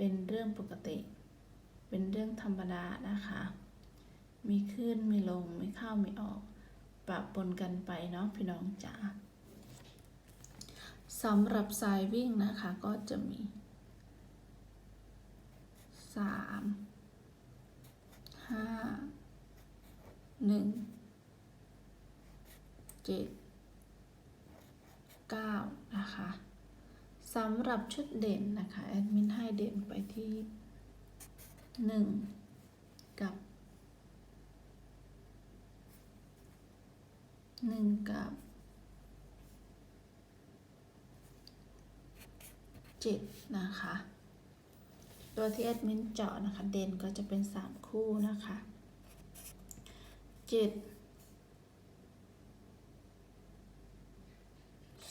เป็นเรื่องปกติ เป็นเรื่องธรรมดานะคะ มีขึ้นมีลงไม่เข้าไม่ออกปรับปนกันไปเนาะพี่น้องจ๋าสำหรับสายวิ่งนะคะก็จะมีสามห้าหนึ่งเจ็ดเก้านะคะ สำหรับชุดเด่นนะคะแอดมินให้เด่นไปที่หนึ่งกับหนึ่งกับเจ็ดนะคะ ตัวที่แอดมินเจาะนะคะ เด่นก็จะเป็นสามคู่นะคะเจ็ด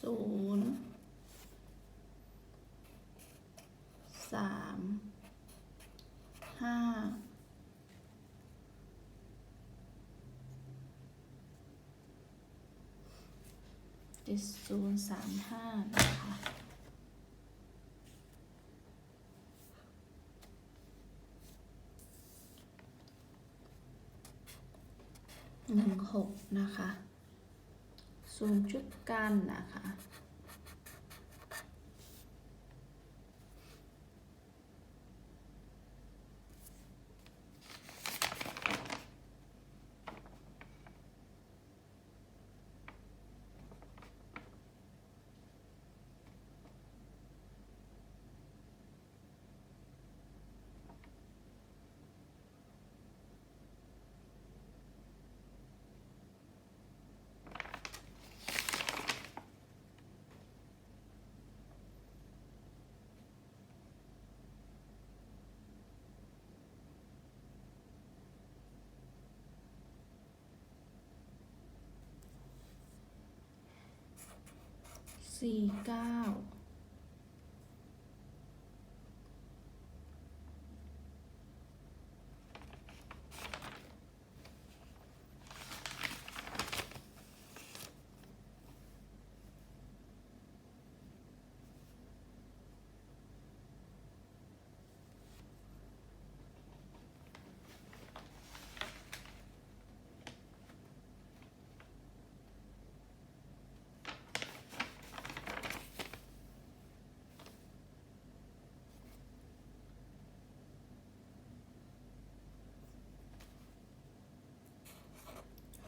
ศูนย์ สามห้าเจ็ดศูนย์สามห้านะคะหนึ่งหกนะคะศูนย์ชุดกันนะคะ สี่เก้า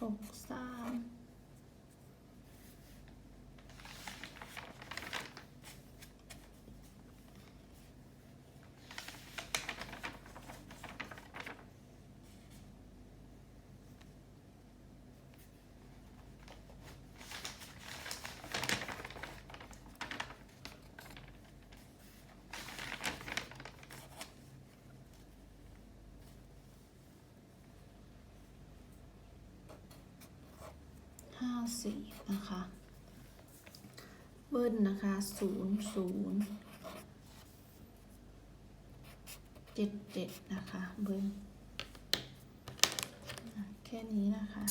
หกสามห้า สี่นะคะ เบิ้ลนะคะศูนย์ศูนย์เจ็ดเจ็ดนะคะ เบิ้ลอะแค่นี้นะคะ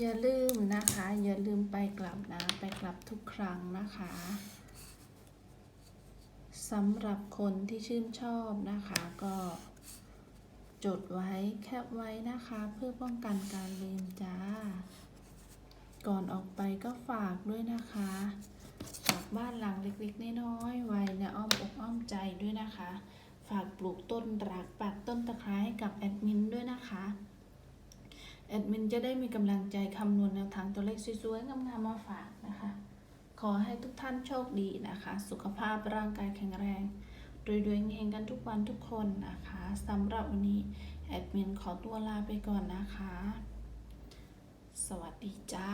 อย่าลืมนะคะ อย่าลืมไปกลับนะ ไปกลับทุกครั้งนะคะสำหรับคนที่ชื่นชอบนะคะ ก็จดไว้แคปไว้นะคะ เพื่อป้องกันการลืมจ้า ก่อนออกไปก็ฝากด้วยนะคะฝากบ้านหลังเล็กๆน้อยๆไว้ในอ้อมอกอ้อมใจด้วยนะคะ ฝากปลูกต้นรักปักต้นตะไคร้ให้กับแอดมินด้วยนะคะ แอดมินจะได้มีกำลังใจคำนวณแนวทางตัวเลขสวยๆงามๆมาฝากนะคะ ขอให้ทุกท่านโชคดีนะคะ สุขภาพร่างกายแข็งแรงรวยๆเฮงกันทุกวันทุกคนนะคะสำหรับวันนี้แอดมินขอตัวลาไปก่อนนะคะ สวัสดีจ้า